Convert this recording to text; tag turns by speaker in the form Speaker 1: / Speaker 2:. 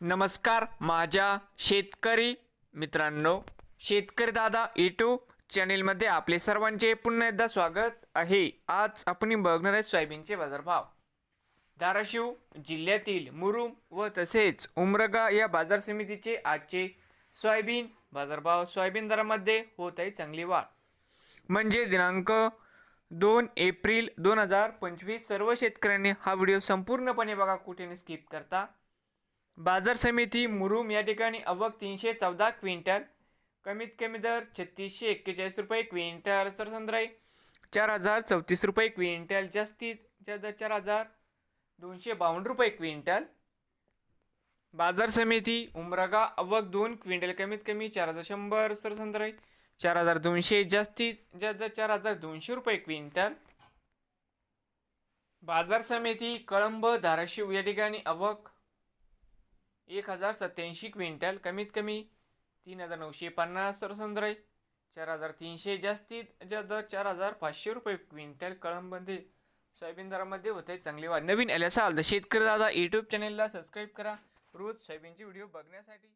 Speaker 1: नमस्कार माझ्या शेतकरी मित्रांनो शेतकरी दादा यूट्यूब चॅनेलमध्ये आपले सर्वांचे पुन्हा एकदा स्वागत आहे. आज आपण बघणार आहे सोयाबीनचे बाजारभाव. धाराशिव जिल्ह्यातील मुरुम व तसेच उमरगा या बाजार समितीचे आजचे सोयाबीन बाजारभाव सोयाबीन दरामध्ये होत आहे चांगली वाढ. म्हणजे दिनांक दोन एप्रिल दोन हजार पंचवीस सर्व शेतकऱ्यांनी हा व्हिडिओ संपूर्णपणे बघा कुठे स्किप करता. बाजार समिती मुरुम या ठिकाणी अवक तीनशे चौदा क्विंटल कमीत कमी दर छत्तीसशे एक्केचाळीस रुपये क्विंटल सरसंद्राई चार हजार चौतीस रुपये क्विंटल जास्तीत जास्त चार हजार दोनशे बावन्न रुपये क्विंटल. बाजार समिती उमरागा अवक दोन क्विंटल कमीत कमी चार हजार शंभर सरसंद्राई चार हजार दोनशे जास्तीत जास्त चार हजार दोनशे रुपये क्विंटल. बाजार समिती कळंब धाराशिव या ठिकाणी अवक एक हजार सत्याऐंशी क्विंटल कमीत कमी तीन हजार नऊशे पन्नास सरसंद्राई चार हजार तीनशे जास्तीत जास्त चार हजार पाचशे रुपये क्विंटल कळंबमध्ये. सोयाबीन दरामध्ये होते चांगली वाढ. नवीन आले असाल तर शेतकरी दादा यूट्यूब चॅनेलला सबस्क्राईब करा. रोज सोयाबीनचे व्हिडिओ बघण्यासाठी